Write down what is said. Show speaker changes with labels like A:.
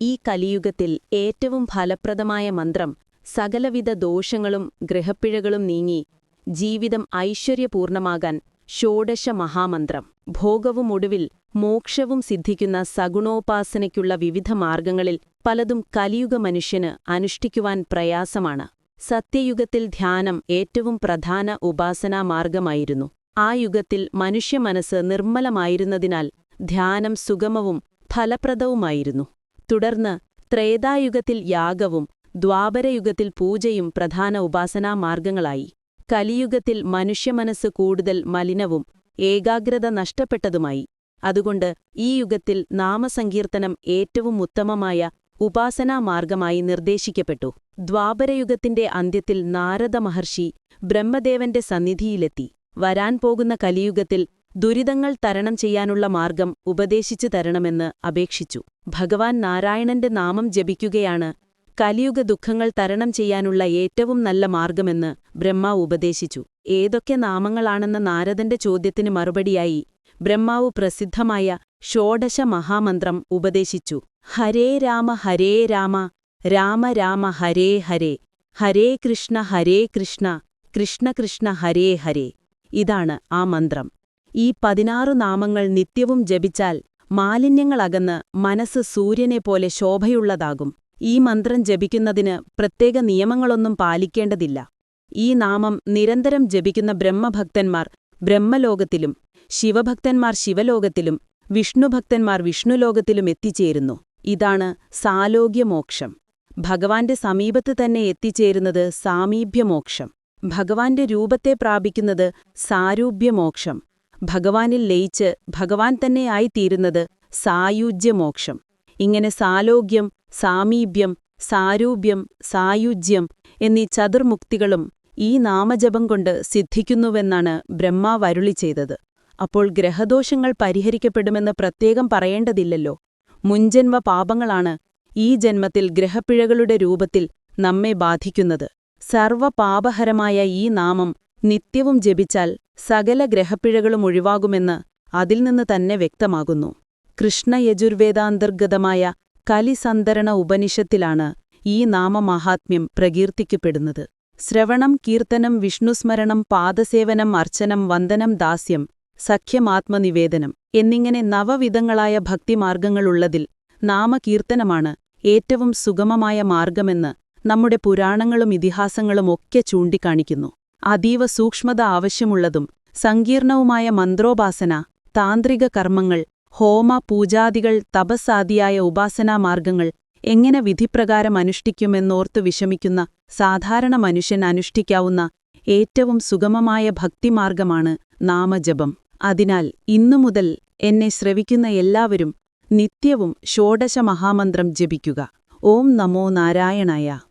A: ഈ കലിയുഗത്തിൽ ഏറ്റവും ഫലപ്രദമായ മന്ത്രം സകലവിധ ദോഷങ്ങളും ഗ്രഹപ്പിഴകളും നീങ്ങി ജീവിതം ഐശ്വര്യപൂർണമാകാൻ ഷോഡശ മഹാമന്ത്രം. ഭോഗവും ഒടുവിൽ മോക്ഷവും സിദ്ധിക്കുന്ന സഗുണോപാസനയ്ക്കുള്ള വിവിധ മാർഗങ്ങളിൽ പലതും കലിയുഗ മനുഷ്യന് അനുഷ്ഠിക്കുവാൻ പ്രയാസമാണ്. സത്യയുഗത്തിൽ ധ്യാനം ഏറ്റവും പ്രധാന ഉപാസനാമാർഗമായിരുന്നു ആ യുഗത്തിൽ മനുഷ്യമനസ്സ് നിർമ്മലമായിരുന്നതിനാൽ ധ്യാനം സുഗമവും ഫലപ്രദവുമായിരുന്നു. തുടർന്ന് ത്രേതായുഗത്തിൽ യാഗവും ദ്വാപരയുഗത്തിൽ പൂജയും പ്രധാന ഉപാസനാ മാർഗങ്ങളായി. കലിയുഗത്തിൽ മനുഷ്യമനസ്സ് കൂടുതൽ മലിനവും ഏകാഗ്രത നഷ്ടപ്പെട്ടതുമായി. അതുകൊണ്ട് ഈ യുഗത്തിൽ നാമസങ്കീർത്തനം ഏറ്റവും ഉത്തമമായ ഉപാസനാ മാർഗമായി നിർദ്ദേശിക്കപ്പെട്ടു. ദ്വാപരയുഗത്തിന്റെ അന്ത്യത്തിൽ നാരദ മഹർഷി ബ്രഹ്മദേവന്റെ സന്നിധിയിലെത്തി. വരാൻ പോകുന്ന കലിയുഗത്തിൽ ദുരിതങ്ങൾ തരണം ചെയ്യാനുള്ള മാർഗം ഉപദേശിച്ചു തരണമെന്ന് അപേക്ഷിച്ചു. ഭഗവാൻ നാരായണന്റെ നാമം ജപിക്കുകയാണ് കലിയുഗ ദുഃഖങ്ങൾ തരണം ചെയ്യാനുള്ള ഏറ്റവും നല്ല മാർഗമെന്ന് ബ്രഹ്മാവ് ഉപദേശിച്ചു. ഏതൊക്കെ നാമങ്ങളാണെന്ന നാരദന്റെ ചോദ്യത്തിന് മറുപടിയായി ബ്രഹ്മാവ് പ്രസിദ്ധമായ ഷോഡശ മഹാമന്ത്രം ഉപദേശിച്ചു. ഹരേ രാമ ഹരേ രാമ രാമ രാമ ഹരേ ഹരേ ഹരേ കൃഷ്ണ ഹരേ കൃഷ്ണ കൃഷ്ണ കൃഷ്ണ ഹരേ ഹരേ. ഇതാണ് ആ മന്ത്രം. ഈ പതിനാറു നാമങ്ങൾ നിത്യവും ജപിച്ചാൽ മാലിന്യങ്ങളകന്ന് മനസ്സ് സൂര്യനെ പോലെ ശോഭയുള്ളതാകും. ഈ മന്ത്രം ജപിക്കുന്നതിന് പ്രത്യേക നിയമങ്ങളൊന്നും പാലിക്കേണ്ടതില്ല. ഈ നാമം നിരന്തരം ജപിക്കുന്ന ബ്രഹ്മഭക്തന്മാർ ബ്രഹ്മലോകത്തിലും ശിവഭക്തന്മാർ ശിവലോകത്തിലും വിഷ്ണുഭക്തന്മാർ വിഷ്ണുലോകത്തിലും എത്തിച്ചേരുന്നു. ഇതാണ് സാലോഗ്യമോക്ഷം. ഭഗവാന്റെ സമീപത്ത് തന്നെ എത്തിച്ചേരുന്നത് സാമീപ്യമോക്ഷം. ഭഗവാന്റെ രൂപത്തെ പ്രാപിക്കുന്നത് സാരൂപ്യമോക്ഷം. ഭഗവാനിൽ ലയിച്ച് ഭഗവാൻ തന്നെ ആയിത്തീരുന്നത് സായുജ്യമോക്ഷം. ഇങ്ങനെ സാലോഗ്യം സാമീപ്യം സാരൂപ്യം സായുജ്യം എന്നീ ചതുർമുക്തികളും ഈ നാമജപം കൊണ്ട് സിദ്ധിക്കുന്നുവെന്നാണ് ബ്രഹ്മാവരുളി ചെയ്തത്. അപ്പോൾ ഗ്രഹദോഷങ്ങൾ പരിഹരിക്കപ്പെടുമെന്ന് പ്രത്യേകം പറയേണ്ടതില്ലല്ലോ. മുൻജന്മ പാപങ്ങളാണ് ഈ ജന്മത്തിൽ ഗ്രഹപ്പിഴകളുടെ രൂപത്തിൽ നമ്മെ ബാധിക്കുന്നത്. സർവപാപഹരമായ ഈ നാമം നിത്യവും ജപിച്ചാൽ സകല ഗ്രഹപ്പിഴകളും ഒഴിവാകുമെന്ന് അതിൽ നിന്ന് തന്നെ വ്യക്തമാകുന്നു. കൃഷ്ണയജുർവേദാന്തർഗതമായ കലിസന്തരണ ഉപനിഷത്തിലാണ് ഈ നാമമാഹാത്മ്യം പ്രകീർത്തിക്കപ്പെടുന്നത്. ശ്രവണം കീർത്തനം വിഷ്ണുസ്മരണം പാദസേവനം അർച്ചനം വന്ദനം ദാസ്യം സഖ്യമാത്മനിവേദനം എന്നിങ്ങനെ നവവിധങ്ങളായ ഭക്തിമാർഗങ്ങളുള്ളതിൽ നാമകീർത്തനമാണ് ഏറ്റവും സുഗമമായ മാർഗമെന്ന് നമ്മുടെ പുരാണങ്ങളും ഇതിഹാസങ്ങളും ഒക്കെ ചൂണ്ടിക്കാണിക്കുന്നു. അതീവ സൂക്ഷ്മത ആവശ്യമുള്ളതും സങ്കീർണവുമായ മന്ത്രോപാസന താന്ത്രിക കർമ്മങ്ങൾ ഹോമ പൂജാദികൾ തപസ്സാദിയായ ഉപാസനാമാർഗങ്ങൾ എങ്ങനെ വിധിപ്രകാരം അനുഷ്ഠിക്കുമെന്നോർത്തു വിഷമിക്കുന്ന സാധാരണ മനുഷ്യൻ അനുഷ്ഠിക്കാവുന്ന ഏറ്റവും സുഗമമായ ഭക്തിമാർഗമാണ് നാമജപം. അതിനാൽ ഇന്നുമുതൽ എന്നെ ശ്രവിക്കുന്ന എല്ലാവരും നിത്യവും ഷോഡശ മഹാമന്ത്രം ജപിക്കുക. ഓം നമോ നാരായണായ.